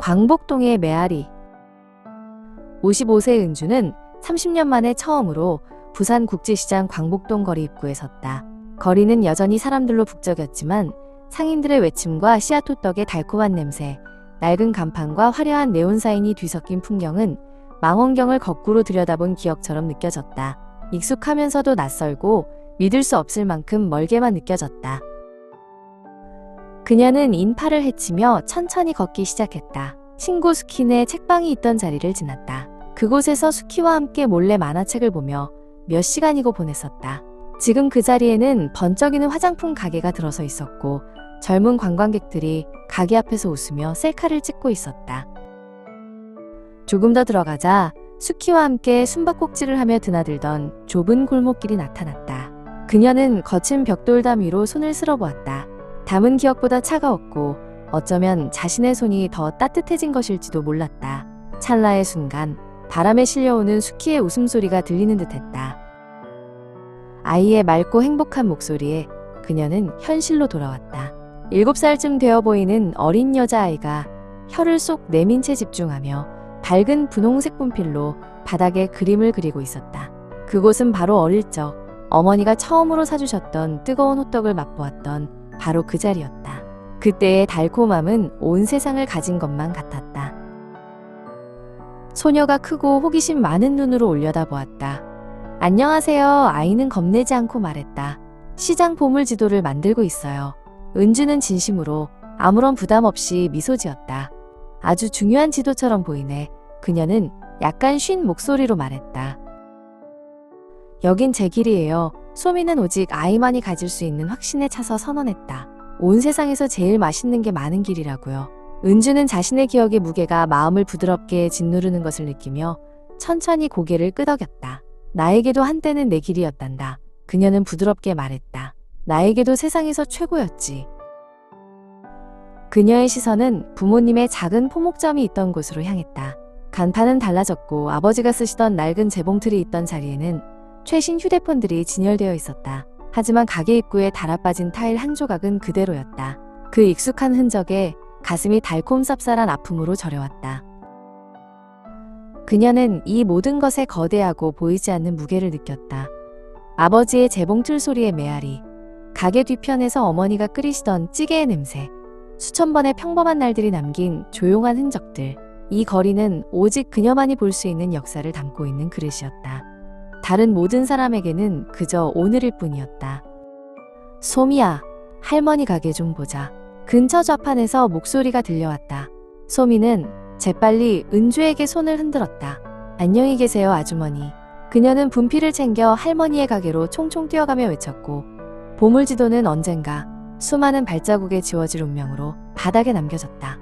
광복동의 메아리 55세 은주는 30년 만에 처음으로 부산 국제시장 광복동 거리 입구에 섰다. 거리는 여전히 사람들로 북적였지만 상인들의 외침과 씨앗호떡의 달콤한 냄새, 낡은 간판과 화려한 네온사인이 뒤섞인 풍경은 망원경을 거꾸로 들여다본 기억처럼 느껴졌다. 익숙하면서도 낯설고 믿을 수 없을 만큼 멀게만 느껴졌다. 그녀는 인파를 헤치며 천천히 걷기 시작했다. 친구 수키네 책방이 있던 자리를 지났다. 그곳에서 수키와 함께 몰래 만화책을 보며 몇 시간이고 보냈었다. 지금 그 자리에는 번쩍이는 화장품 가게가 들어서 있었고 젊은 관광객들이 가게 앞에서 웃으며 셀카를 찍고 있었다. 조금 더 들어가자 수키와 함께 숨바꼭질을 하며 드나들던 좁은 골목길이 나타났다. 그녀는 거친 벽돌담 위로 손을 쓸어보았다. 담은 기억보다 차가웠고 어쩌면 자신의 손이 더 따뜻해진 것일지도 몰랐다. 찰나의 순간 바람에 실려오는 수키의 웃음소리가 들리는 듯했다. 아이의 맑고 행복한 목소리에 그녀는 현실로 돌아왔다. 일곱 살쯤 되어 보이는 어린 여자아이가 혀를 쏙 내민 채 집중하며 밝은 분홍색 분필로 바닥에 그림을 그리고 있었다. 그곳은 바로 어릴 적 어머니가 처음으로 사주셨던 뜨거운 호떡을 맛보았던 바로 그 자리였다. 그때의 달콤함은 온 세상을 가진 것만 같았다. 소녀가 크고 호기심 많은 눈으로 올려다 보았다. 안녕하세요. 아이는 겁내지 않고 말했다. 시장 보물 지도를 만들고 있어요. 은주는 진심으로 아무런 부담 없이 미소 지었다. 아주 중요한 지도처럼 보이네. 그녀는 약간 쉰 목소리로 말했다. 여긴 제 길이에요. 소미는 오직 아이만이 가질 수 있는 확신에 차서 선언했다. 온 세상에서 제일 맛있는 게 많은 길이라고요. 은주는 자신의 기억의 무게가 마음을 부드럽게 짓누르는 것을 느끼며 천천히 고개를 끄덕였다. 나에게도 한때는 내 길이었단다. 그녀는 부드럽게 말했다. 나에게도 세상에서 최고였지. 그녀의 시선은 부모님의 작은 포목점이 있던 곳으로 향했다. 간판은 달라졌고 아버지가 쓰시던 낡은 재봉틀이 있던 자리에는 최신 휴대폰들이 진열되어 있었다. 하지만 가게 입구에 달아빠진 타일 한 조각은 그대로였다. 그 익숙한 흔적에 가슴이 달콤 쌉쌀한 아픔으로 저려왔다. 그녀는 이 모든 것에 거대하고 보이지 않는 무게를 느꼈다. 아버지의 재봉틀 소리의 메아리, 가게 뒤편에서 어머니가 끓이시던 찌개의 냄새, 수천 번의 평범한 날들이 남긴 조용한 흔적들. 이 거리는 오직 그녀만이 볼 수 있는 역사를 담고 있는 그릇이었다. 다른 모든 사람에게는 그저 오늘일 뿐이었다. 소미야, 할머니 가게 좀 보자. 근처 좌판에서 목소리가 들려왔다. 소미는 재빨리 은주에게 손을 흔들었다. 안녕히 계세요, 아주머니. 그녀는 분필을 챙겨 할머니의 가게로 총총 뛰어가며 외쳤고, 보물지도는 언젠가 수많은 발자국에 지워질 운명으로 바닥에 남겨졌다.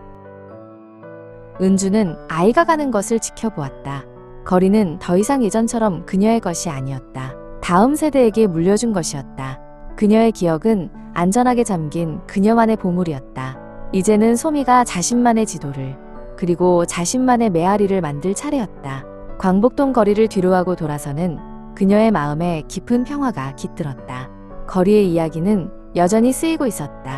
은주는 아이가 가는 것을 지켜보았다. 거리는 더 이상 예전처럼 그녀의 것이 아니었다. 다음 세대에게 물려준 것이었다. 그녀의 기억은 안전하게 잠긴 그녀만의 보물이었다. 이제는 소미가 자신만의 지도를 그리고 자신만의 메아리를 만들 차례였다. 광복동 거리를 뒤로하고 돌아서는 그녀의 마음에 깊은 평화가 깃들었다. 거리의 이야기는 여전히 쓰이고 있었다.